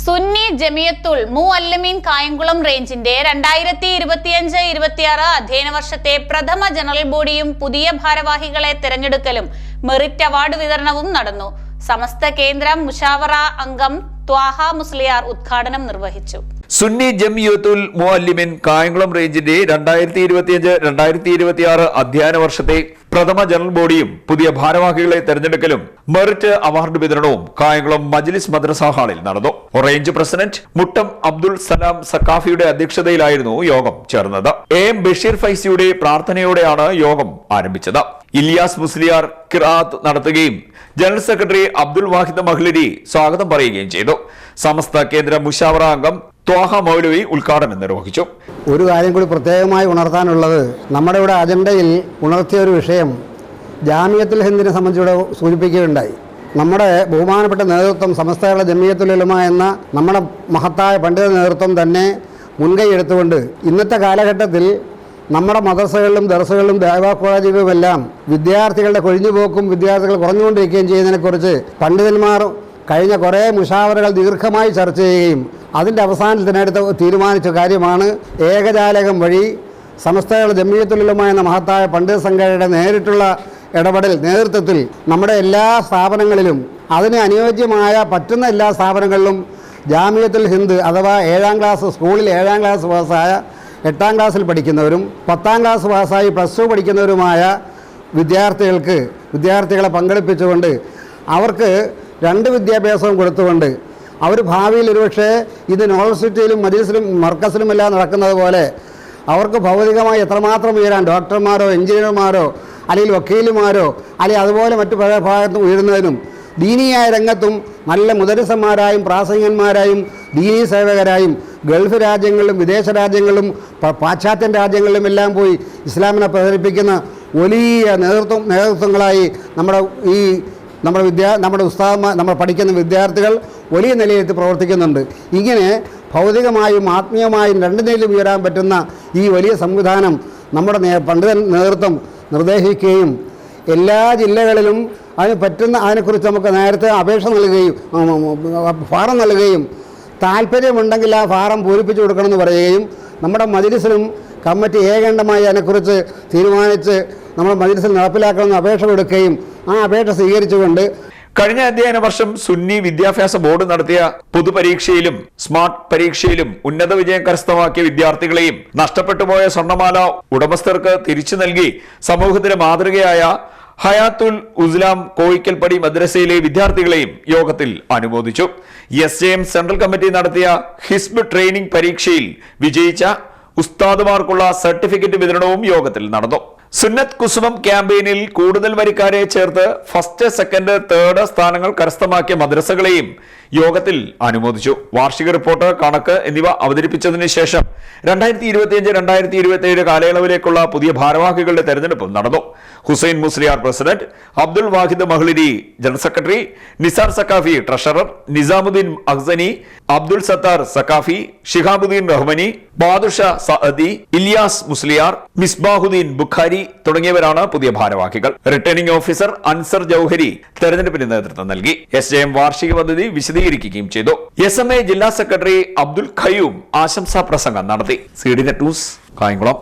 സുന്നി ജമിയത്തുൽ മു അല്ലമീൻ കായംകുളം റേഞ്ചിന്റെ രണ്ടായിരത്തി ഇരുപത്തിയഞ്ച് ഇരുപത്തിയാറ് അധ്യയന വർഷത്തെ പ്രഥമ ജനറൽ ബോഡിയും പുതിയ ഭാരവാഹികളെ തിരഞ്ഞെടുക്കലും മെറിറ്റ് അവാർഡ് വിതരണവും നടന്നു. സമസ്ത കേന്ദ്ര മുഷാവറ അംഗം ത്വാഹ മുസ്ലിയാർ ഉദ്ഘാടനം നിർവഹിച്ചു. സുന്നി ജമിയത്തുൽ മുഅല്ലിമിൻ കായംകുളം റേഞ്ചിന്റെ രണ്ടായിരത്തി ഇരുപത്തിയഞ്ച് രണ്ടായിരത്തി ഇരുപത്തിയാറ് അധ്യയന വർഷത്തെ പ്രഥമ ജനറൽ ബോഡിയും പുതിയ ഭാരവാഹികളെ തെരഞ്ഞെടുക്കലും മെറിറ്റ് അവാർഡ് വിതരണവും കായംകുളം മജ്ലിസ് മദ്രസ ഹാളിൽ നടന്നു. റേഞ്ച് പ്രസിഡന്റ് മുട്ടം അബ്ദുൽ സലാം സക്കാഫിയുടെ അധ്യക്ഷതയിലായിരുന്നു യോഗം ചേർന്നത്. എ എം ബഷീർ ഫൈസിയുടെ പ്രാർത്ഥനയോടെയാണ് യോഗം ആരംഭിച്ചത്. ഇലിയാസ് മുസ്ലിയാർ കിറാത്ത് നടത്തുകയും ജനറൽ സെക്രട്ടറി അബ്ദുൽ വാഹിദ് മഹ്ലിരി സ്വാഗതം പറയുകയും ചെയ്തു. സമസ്ത കേന്ദ്ര മുഷാവറ അംഗം ത്വാഹ മൗലവി ഉദ്ഘാടനം നിർവഹിച്ചു. ഒരു കാര്യം കൂടി പ്രത്യേകമായി ഉണർത്താനുള്ളത് നമ്മുടെ ഇവിടെ അജണ്ടയിൽ ഉണർത്തിയ ഒരു വിഷയം ജാമ്യത്തിൽ ഹിന്ദിനെ സംബന്ധിച്ച് ഇവിടെ സൂചിപ്പിക്കുകയുണ്ടായി. നമ്മുടെ ബഹുമാനപ്പെട്ട നേതൃത്വം സമസ്തകളുടെ കേരള ഉലമ എന്ന നമ്മുടെ മഹത്തായ പണ്ഡിത നേതൃത്വം തന്നെ മുൻകൈ എടുത്തുകൊണ്ട് ഇന്നത്തെ കാലഘട്ടത്തിൽ നമ്മുടെ മദ്രസകളിലും ദർസകളിലും ദേവാ കോളേജുകളുമെല്ലാം വിദ്യാർത്ഥികളുടെ കൊഴിഞ്ഞുപോക്കും വിദ്യാർത്ഥികൾ കുറഞ്ഞുകൊണ്ടിരിക്കുകയും ചെയ്യുന്നതിനെക്കുറിച്ച് പണ്ഡിതന്മാർ കഴിഞ്ഞ കുറേ മുഷാവറുകൾ ദീർഘമായി ചർച്ച ചെയ്യുകയും അതിന്റെ അവസാനത്തിനടുത്ത് തീരുമാനിച്ച കാര്യമാണ് ഏകജാലകം വഴി സമസ്തകളുടെ ജമ്മിയത്തുലമായ എന്ന മഹത്തായ പണ്ഡിത സംഘടനയുടെ നേരിട്ടുള്ള ഇടപെടൽ നേതൃത്വത്തിൽ നമ്മുടെ എല്ലാ സ്ഥാപനങ്ങളിലും അതിന് അനുയോജ്യമായ പറ്റുന്ന എല്ലാ സ്ഥാപനങ്ങളിലും ജാമ്യത്തിൽ ഹിന്ദ് അഥവാ ഏഴാം ക്ലാസ് സ്കൂളിൽ ഏഴാം ക്ലാസ് പാസ്സായ എട്ടാം ക്ലാസ്സിൽ പഠിക്കുന്നവരും പത്താം ക്ലാസ് പാസ്സായി പ്ലസ് ടു പഠിക്കുന്നവരുമായ വിദ്യാർത്ഥികൾക്ക് വിദ്യാർത്ഥികളെ പങ്കെടുപ്പിച്ചുകൊണ്ട് അവർക്ക് രണ്ട് വിദ്യാഭ്യാസവും കൊടുത്തുകൊണ്ട് അവർ ഭാവിയിൽ ഒരുപക്ഷെ ഇത് യൂണിവേഴ്സിറ്റിയിലും മജീസിലും മർക്കസിലുമെല്ലാം നടക്കുന്നത് പോലെ അവർക്ക് ഭൗതികമായി എത്രമാത്രം ഉയരാൻ ഡോക്ടർമാരോ എഞ്ചിനീയർമാരോ അല്ലെങ്കിൽ വക്കീലുമാരോ അല്ലെങ്കിൽ അതുപോലെ മറ്റു പല ഭാഗത്തും ഉയരുന്നതിനും ദീനീയായ രംഗത്തും നല്ല മുദരസന്മാരായും പ്രാസംഗികന്മാരായും ദീനീ സേവകരായും ഗൾഫ് രാജ്യങ്ങളിലും വിദേശ രാജ്യങ്ങളിലും പാശ്ചാത്യ പാശ്ചാത്യൻ രാജ്യങ്ങളിലും എല്ലാം പോയി ഇസ്ലാമിനെ പ്രചരിപ്പിക്കുന്ന വലിയ നേതൃത്വം നേതൃത്വങ്ങളായി നമ്മുടെ ഈ നമ്മുടെ വിദ്യാ നമ്മുടെ ഉസ്താദന്മാർ നമ്മൾ പഠിക്കുന്ന വിദ്യാർത്ഥികൾ വലിയ നിലയിലെത്തി പ്രവർത്തിക്കുന്നുണ്ട്. ഇങ്ങനെ ഭൗതികമായും ആത്മീയമായും രണ്ട് നിലയിലും ഉയരാൻ പറ്റുന്ന ഈ വലിയ സംവിധാനം നമ്മുടെ പണ്ഡിതൻ നേതൃത്വം നിർദ്ദേശിക്കുകയും എല്ലാ ജില്ലകളിലും അതിന് പറ്റുന്ന അതിനെക്കുറിച്ച് നമുക്ക് നേരത്തെ അപേക്ഷ നൽകുകയും ഫാറം നൽകുകയും താല്പര്യമുണ്ടെങ്കിൽ ആ ഫാറം പൂരിപ്പിച്ചു കൊടുക്കണമെന്ന് പറയുകയും നമ്മുടെ മജിലിസിലും കമ്മിറ്റി ഏകണ്ഠമായി അതിനെക്കുറിച്ച് തീരുമാനിച്ച് നമ്മുടെ മജിലിസിൽ നടപ്പിലാക്കണമെന്ന് അപേക്ഷ കൊടുക്കുകയും ആ അപേക്ഷ സ്വീകരിച്ചുകൊണ്ട് കഴിഞ്ഞ അധ്യയന വർഷം സുന്നി വിദ്യാഭ്യാസ ബോർഡ് നടത്തിയ പൊതുപരീക്ഷയിലും സ്മാർട്ട് പരീക്ഷയിലും ഉന്നത വിജയം കരസ്ഥമാക്കിയ വിദ്യാർത്ഥികളെയും നഷ്ടപ്പെട്ടുപോയ സ്വർണമാല ഉടമസ്ഥർക്ക് തിരിച്ചു നൽകി സമൂഹത്തിന് മാതൃകയായ ഹയാത്തുൽ ഉസ്ലാം കോയിക്കൽപ്പടി മദ്രസയിലെ വിദ്യാർത്ഥികളെയും യോഗത്തിൽ അനുമോദിച്ചു. എസ് എം സെൻട്രൽ കമ്മിറ്റി നടത്തിയ ഹിസ്ബ് ട്രെയിനിംഗ് പരീക്ഷയിൽ വിജയിച്ച ഉസ്താദുമാർക്കുള്ള സർട്ടിഫിക്കറ്റ് വിതരണവും യോഗത്തിൽ നടന്നു. സുന്നത്ത് കുസുമം ക്യാമ്പയിനിൽ കൂടുതൽ വരിക്കാരെ ചേർത്ത് ഫസ്റ്റ് സെക്കൻഡ് തേർഡ് സ്ഥാനങ്ങൾ കരസ്ഥമാക്കിയ മദ്രസകളെയും യോഗത്തിൽ അനുമോദിച്ചു. വാർഷിക റിപ്പോർട്ട് കണക്ക് എന്നിവ അവതരിപ്പിച്ചതിന് ശേഷം രണ്ടായിരത്തി ഇരുപത്തിയഞ്ച് രണ്ടായിരത്തി ഇരുപത്തി ഏഴ് കാലയളവിലേക്കുള്ള പുതിയ ഭാരവാഹികളുടെ തെരഞ്ഞെടുപ്പും നടന്നു. Hussain Musliyar president Abdul Wahid Mahliri general secretary Nisar Saqafi treasurer Nizamuddin Ahsani Abdul Sattar Saqafi Shihabuddin Rahmani Badusha Saadi Iliyas Musliyar Misbahuddin Bukhari തുടങ്ങിയവരാണ് പുതിയ ഭാരവാഹികൾ. റിട്ടേണിംഗ് ഓഫീസർ അൻസർ ജൌഹരി തെരഞ്ഞെടുപ്പിന് നേതൃത്വം നൽകി. എസ് ജെ എം വാർഷിക പദ്ധതി വിശദീകരിക്കുകയും ചെയ്തു. എസ് ജില്ലാ സെക്രട്ടറി അബ്ദുൽ ഖയൂം ആശംസാ പ്രസംഗം നടത്തി. C D net news Kayamkulam.